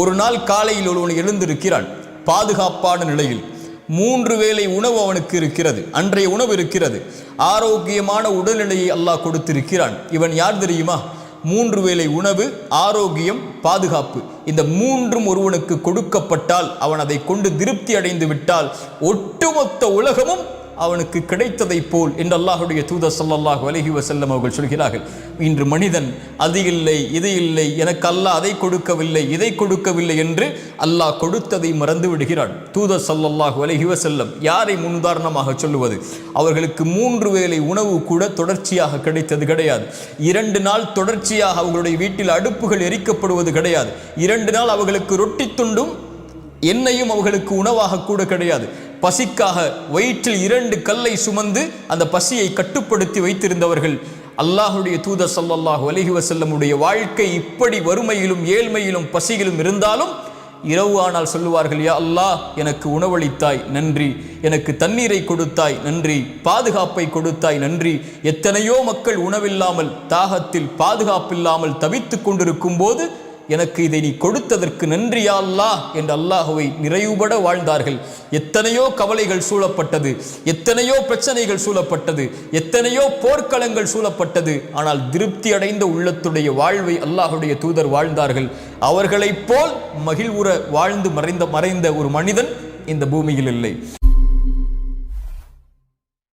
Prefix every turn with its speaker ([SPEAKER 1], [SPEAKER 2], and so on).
[SPEAKER 1] ஒரு நாள் காலையில் ஒருவன் எழுந்திருக்கிறான். பாதுகாப்பான நிலையில் மூன்று வேளை உணவு அவனுக்கு இருக்கிறது. அன்றைய உணவு இருக்கிறது. ஆரோக்கியமான உடல்நிலையை அல்லாஹ் கொடுத்திருக்கிறான். இவன் யார் தெரியுமா? மூன்று வேளை உணவு ஆரோக்கியம் பாதுகாப்பு. இந்த மூன்றும் ஒருவனுக்கு கொடுக்கப்பட்டால் அவன் அதை கொண்டு திருப்தி அடைந்து விட்டால் ஒட்டுமொத்த உலகமும் அவனுக்கு கிடைத்ததைப் போல் என்று அல்லாஹுடைய தூதர் ஸல்லல்லாஹு அலைஹி வசல்லம் அவர்கள் சொல்கிறார்கள். இன்று மனிதன் அது இல்லை இது இல்லை எனக்கு அல்லாஹ் அதை கொடுக்கவில்லை இதை கொடுக்கவில்லை என்று அல்லாஹ் கொடுத்ததை மறந்து விடுகிறான். தூதர் ஸல்லல்லாஹு அலைஹி வசல்லம் யாரை முன்னுதாரணமாக சொல்லுவது? அவர்களுக்கு மூன்று வேளை உணவு கூட தொடர்ச்சியாக கிடைத்தது கிடையாது. இரண்டு நாள் தொடர்ச்சியாக அவர்களுடைய வீட்டில் அடுப்புகள் எரிக்கப்படுவது கிடையாது. இரண்டு நாள் அவர்களுக்கு ரொட்டி துண்டும் எண்ணெயும் அவர்களுக்கு உணவாக கூட கிடையாது. பசிக்காக வயிற்றில் இரண்டு கல்லை சுமந்து அந்த பசியை கட்டுப்படுத்தி வைத்திருந்தவர்கள் அல்லாஹுடைய தூத சல்லாஹு அலஹி வசல்லமுடைய வாழ்க்கை இப்படி வறுமையிலும் ஏழ்மையிலும் பசியிலும் இருந்தாலும் இரவு ஆனால் சொல்லுவார்கள் யா அல்லாஹ் எனக்கு உணவளித்தாய் நன்றி. எனக்கு தண்ணீரை கொடுத்தாய் நன்றி. பாதுகாப்பை கொடுத்தாய் நன்றி. எத்தனையோ மக்கள் உணவில்லாமல் தாகத்தில் பாதுகாப்பில்லாமல் தவித்துக் கொண்டிருக்கும் போது எனக்கு இதை நீ கொடுத்ததற்கு நன்றியா அல்லாஹ் என்று அல்லாஹுவை நிறைவுபட வாழ்ந்தார்கள். எத்தனையோ கவலைகள் சூழப்பட்டது. எத்தனையோ பிரச்சனைகள் சூழப்பட்டது. எத்தனையோ போர்க்களங்கள் சூழப்பட்டது. ஆனால் திருப்தி அடைந்த உள்ளத்துடைய வாழ்வை அல்லாஹுடைய தூதர் வாழ்ந்தார்கள். அவர்களைப் போல் மகிழ்வுற வாழ்ந்து மறைந்த மறைந்த ஒரு மனிதன் இந்த பூமியில் இல்லை.